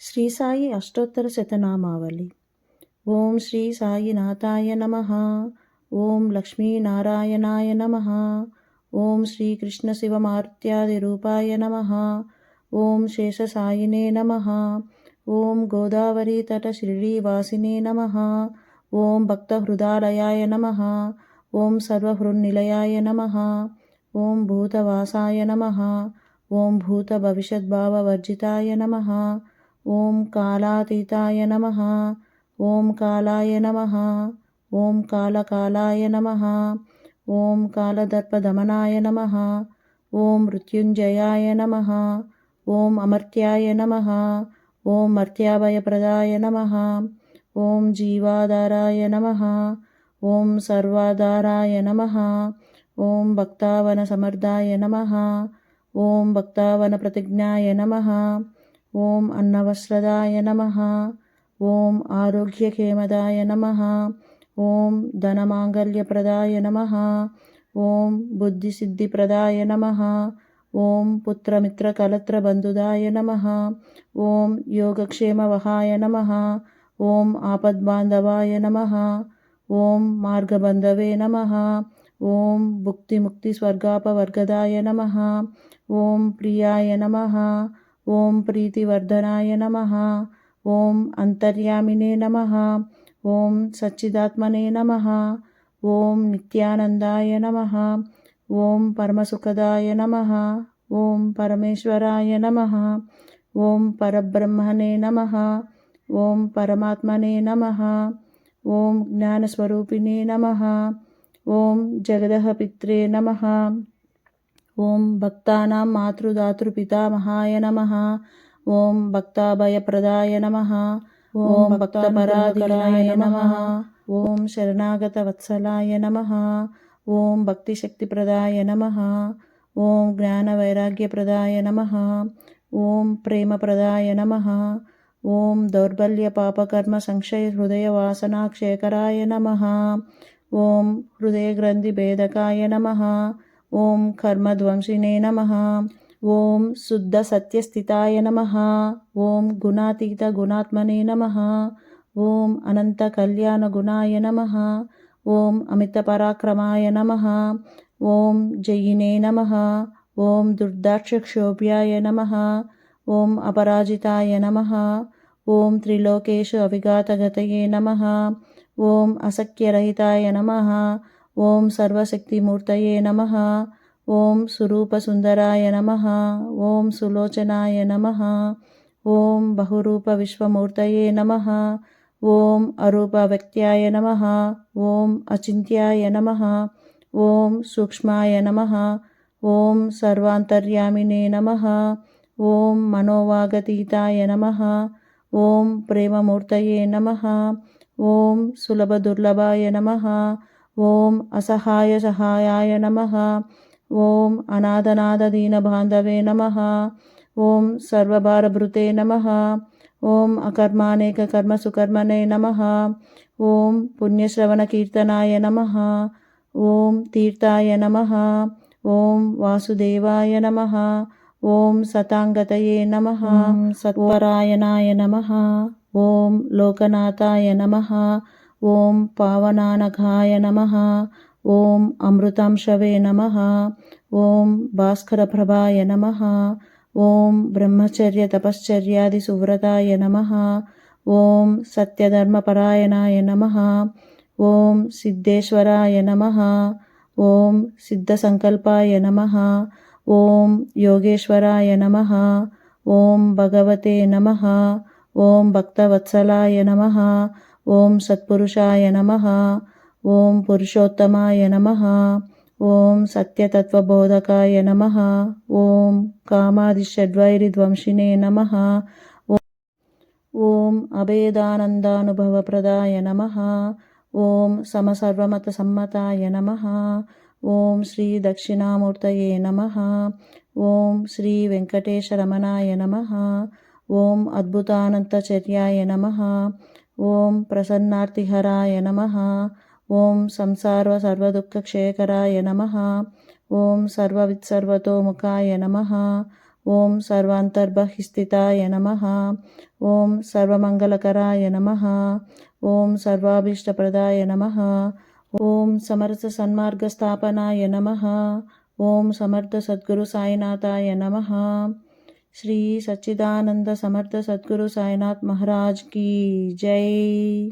శ్రీ సాయి అష్టోత్తర శతనామావళి. ఓం శ్రీ సాయినాథాయ నమ. ఓం లక్ష్మీనారాయణాయ నమ. ఓం శ్రీకృష్ణ శివమారుత్యాది రూపాయ నమ. ఓం శేష సాయినే నమ. ఓం గోదావరి తట శ్రీవాసినే నమ. ఓం భక్తహృదాలయాయ నమ. ఓం సర్వహృన్నిలయాయ నమ. ఓం భూతవాసాయ నమ. ఓం భూత భూతభవిష్యద్భావవర్జితాయ నమ. ఓం కాలాతీతాయ నమ ఓం కాలాయ నమ ఓం కాలకాలాయ నమ ఓం కాలదర్పదమనాయ నమ ఓం మృత్యుంజయాయ నమ ఓం అమర్త్యాయ నమ ఓం మర్త్యాభయప్రదాయ నమ ఓం జీవాధారాయ నమ ఓం సర్వాధారాయ నమ ఓం భక్తావన సమర్థాయ నమ ఓం భక్తావన ప్రతిజ్ఞాయ నమ ఓం అన్నవస్త్రదాయ నమ. ఓం ఆరోగ్యకేమదాయ నమ. ఓం ధనమాంగల్యప్రదాయ నమ. ఓం బుద్ధిసిద్ధిప్రదాయ నమ. ఓం పుత్రమిత్రకలత్రబంధుదాయ నమ. ఓం యోగక్షేమవహాయ నమ. ఓం ఆపద్బాంధవాయ నమ. ఓం మార్గబంధవే నమ. ఓం భుక్తిముక్తిస్వర్గాపవర్గదాయ నమ. ఓం ప్రియాయ నమ. ఓం ప్రీతివర్ధనాయ నమ. ఓం అంతర్యామినే నమ. ఓం సచ్చిదాత్మనే నమ. ఓం నిత్యానందాయ నమ. ఓం పరమసుఖదాయ నమ. ఓం పరమేశ్వరాయ నమ. ఓం పరబ్రహ్మణే నమ. ఓం పరమాత్మనే నమ. ఓం జ్ఞానస్వరూపిణే నమ. ఓం జగదః పిత్రే నమ. ఓం భక్తానాం మాతృదాతృపితామహాయ నమ. ఓం భక్తాభయప్రదాయ నమ. ఓం భక్తపరాధీనాయ నమ. ఓం శరణాగత వత్సలాయ నమ. ఓం భక్తిశక్తిప్రదాయ నమ. ఓం జ్ఞానవైరాగ్యప్రదాయ నమ. ఓం ప్రేమప్రదాయ నమ. ఓం దౌర్బల్యపాపకర్మ సంక్షయ హృదయ వాసనాక్షేకరాయ నమ. ఓం హృదయగ్రంథిభేదకాయ నమ. ఓం కర్మధ్వంసినే నమ. ఓం శుద్ధ సత్యస్థితాయ నమ. ఓం గుణాతీత గుణాత్మనే నమ. ఓం అనంత కళ్యాణ గుణాయ నమ. ఓం అమిత పరాక్రమాయ నమ. ఓం జయినే నమ. ఓం దుర్దాక్షక్షోభ్యాయ నమ. ఓం అపరాజితాయ నమ. ఓం త్రిలోకేశు అవిఘాతగతయే నమ. ఓం అసఖ్యరహితాయ నమ. ఓం సర్వశక్తిమూర్తయే నమ ఓం సురూపసుందరాయ నమ ఓం సులోచనాయ నమ ఓం బహురూప విశ్వమూర్తయే నమ ఓం అరూప వ్యక్త్యాయ నమ ఓం అచింత్యాయ నమ ఓం సూక్ష్మాయ నమ ఓం సర్వాంతర్యామినే నమ ఓం మనోవాగతీతాయ నమ ఓం ప్రేమమూర్తయే నమ ఓం సులభదుర్లభాయ నమ ఓం అసహాయ సహాయాయ నమ. ఓం అనాథనాథదీనబాంధవే నమ. ఓం సర్వభారభృతే నమ. ఓం అకర్మానేక కర్మ సుకర్మనే నమ. ఓం పుణ్యశ్రవణకీర్తనాయ నమ. ఓం తీర్థాయ నమ. ఓం వాసుదేవాయ నమ. ఓం సతాంగతయే నమ. సత్వరాయణాయ నమ. ఓం లోకనాథాయ నమ. ఓం పావనానఘాయ నమ. ఓం అమృతాంశవే నమ. ఓం భాస్కరప్రభాయ నమ. ఓం బ్రహ్మచర్య తపశ్చర్యాది సువ్రతాయ నమ. ఓం సత్యధర్మపరాయణాయ నమ. ఓం సిద్ధేశ్వరాయ నమ. ఓం సిద్ధసంకల్పాయ నమ. ఓం యోగేశ్వరాయ నమ. ఓం భగవతే నమ. ఓం భక్తవత్సలాయ నమ. ఓం సత్పురుషాయ నమ. ఓం పురుషోత్తమాయ నమ. ఓం సత్యతత్వబోధకాయ నమ. ఓం కామాదిషడ్వైరిధ్వంసినే నమ. ఓం అభేదానందానుభవప్రదాయ నమ. ఓం సమసర్వమత సమ్మతాయ నమ. ఓం శ్రీ దక్షిణామూర్తయే నమ. ఓం శ్రీ వెంకటేశరమణాయ నమ. ఓం అద్భుతానంతచర్యాయ నమ. ఓం ప్రసన్నార్తిహరాయ నమ. ఓం సంసార్వ సర్వదుఃఖక్షేకరాయ నమ. ఓం సర్వవిత్సర్వతోముఖాయ నమ. ఓం సర్వాంతర్బహిస్థితాయ నమ. ఓం సర్వమంగళకరాయ నమ. ఓం సర్వాభీష్టప్రదాయ నమ. ఓం సమరస సన్మార్గస్థాపనాయ నమ. ఓం సమర్థ సద్గురు సాయినాథాయ నమ. श्री सच्चिदानंद समर्थ सदगुरु साईनाथ महाराज की जय।